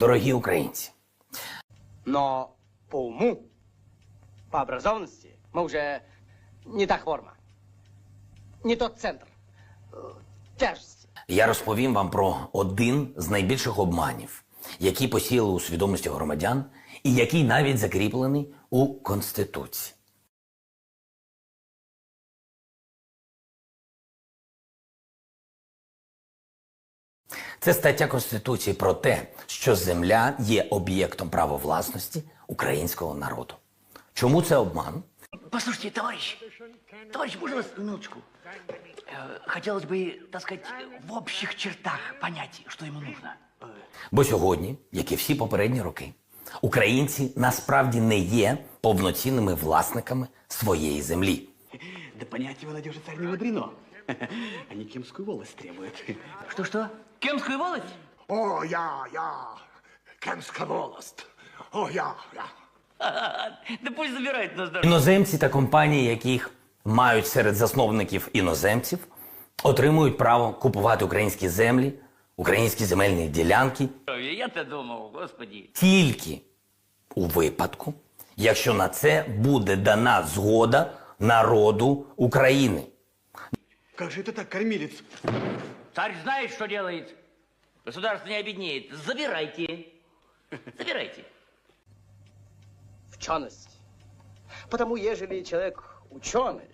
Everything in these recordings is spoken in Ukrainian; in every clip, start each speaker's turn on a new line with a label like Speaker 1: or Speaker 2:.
Speaker 1: Дорогі українці,
Speaker 2: Но по уму, по образованности мы уже не та форма, не тот центр э, тяжести.
Speaker 1: я розповім вам про один з найбільших обманів, які посіяли у свідомості громадян, і який навіть закріплений у Конституції. Це стаття Конституції про те, що земля є об'єктом права власності українського народу. Чому це обман?
Speaker 3: Послушайте, товарищ, товарищ, можно вас минуточку? Э, Хотелось бы, так сказать, в общих чертах понять, что ему нужно.
Speaker 1: Бо сьогодні, як і всі попередні роки, українці насправді не є повноцінними власниками своєї землі.
Speaker 4: Да понять его надежда царь не мудрено. Они кемскую волость требуют.
Speaker 3: Что-что? Кемскую волость?
Speaker 5: О, я, я, Кемська волость. О, я, я.
Speaker 3: Да пусть забирает нас даже.
Speaker 1: Іноземці та компанії, яких мають серед засновників іноземців, отримують право купувати українські землі, українські земельні ділянки
Speaker 3: Я-то думал, господи.
Speaker 1: тільки у випадку, якщо на це буде дана згода народу України.
Speaker 4: Как же это так, кормилец?
Speaker 3: Царь знает, что делает. Государство не обеднеет. Забирайте. Забирайте.
Speaker 2: Ученость. Потому, ежели человек ученый,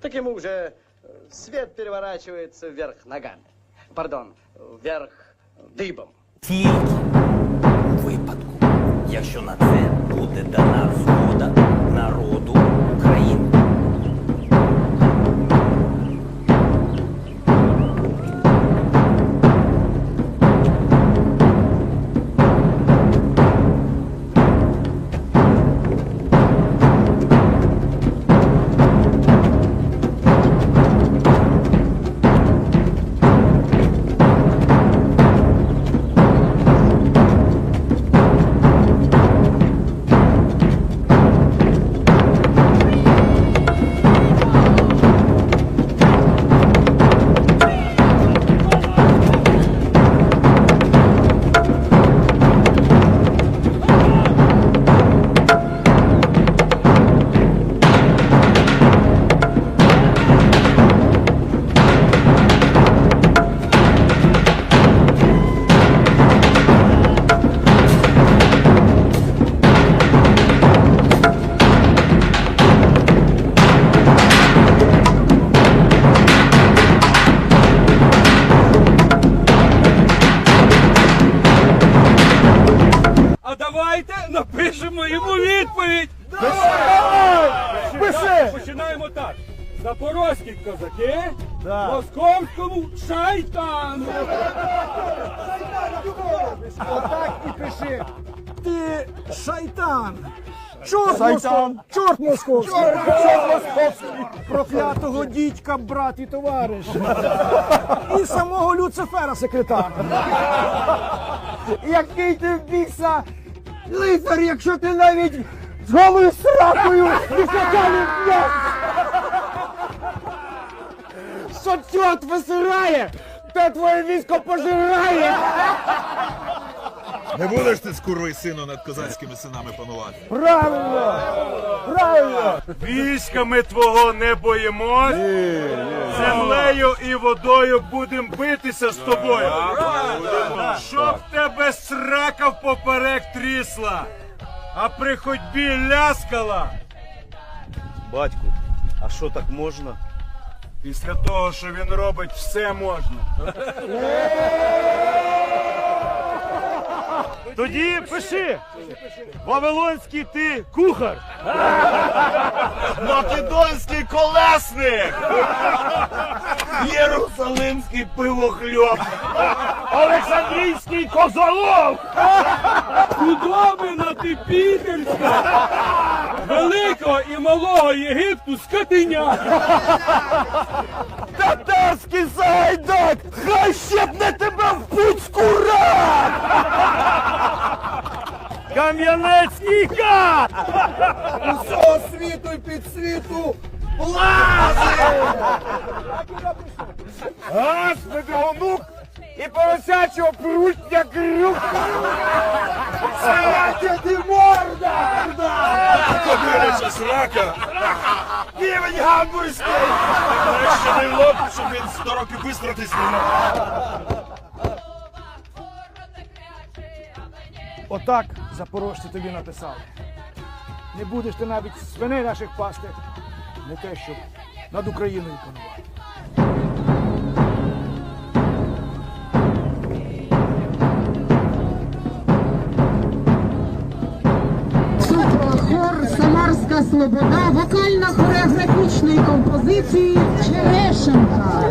Speaker 2: так ему уже э, свет переворачивается вверх ногами. Пардон, вверх дыбом.
Speaker 1: Тільки у випадку, якщо на це буде дана згода народу
Speaker 6: напишемо йому відповідь.
Speaker 7: Пиши!
Speaker 6: Починаємо так. Запорозькі козаки, московському шайтану.
Speaker 7: Отак і пиши. Ти шайтан. Чорт московський. Чорт московський. Чорт московський. Проклятого дідька, брат і товариш. І самого Люцифера секретар. Який ти в біса лицар, якщо ти навіть з голою сракою високалі в'яз. Що чорт висирає, те твоє військо пожирає.
Speaker 8: Не будеш ти з курвою сину над козацькими синами панувати.
Speaker 7: Правильно! Правильно!
Speaker 6: Військами твого не боїмось. Землею і водою будем битися з тобою. Щоб тебе срака впоперек трісла, а при ходьбі ляскала.
Speaker 9: Батьку, а що так можна?
Speaker 6: Після того, що він робить, все можна.
Speaker 9: Тоді пиши! Вавилонський ти кухар! Македонський колесник! Єрусалимський пивохльоп! Олександрійський козолов!
Speaker 6: Худобина ти пітерська! Великого і малого Єгипту скотиня!
Speaker 9: Татарський Сагайдак! Хай щепне тебе в пуцьку рак! Кам'янецький кат!
Speaker 7: Усього світу і під світу лази!
Speaker 9: Господи, онук
Speaker 7: і поросячого пруть як рука. Ти морда!
Speaker 8: Кобиляча срака!
Speaker 7: Півень гамбурзький!
Speaker 8: Нарешті не в лоб, щоб він 100 років вистратись не мав.
Speaker 7: Отак запорожці тобі написали. Не будеш ти навіть свиней наших пасти, не те, щоб над Україною панувати.
Speaker 10: Самарська Слобода вокально-хореографічної композиції Черешенка.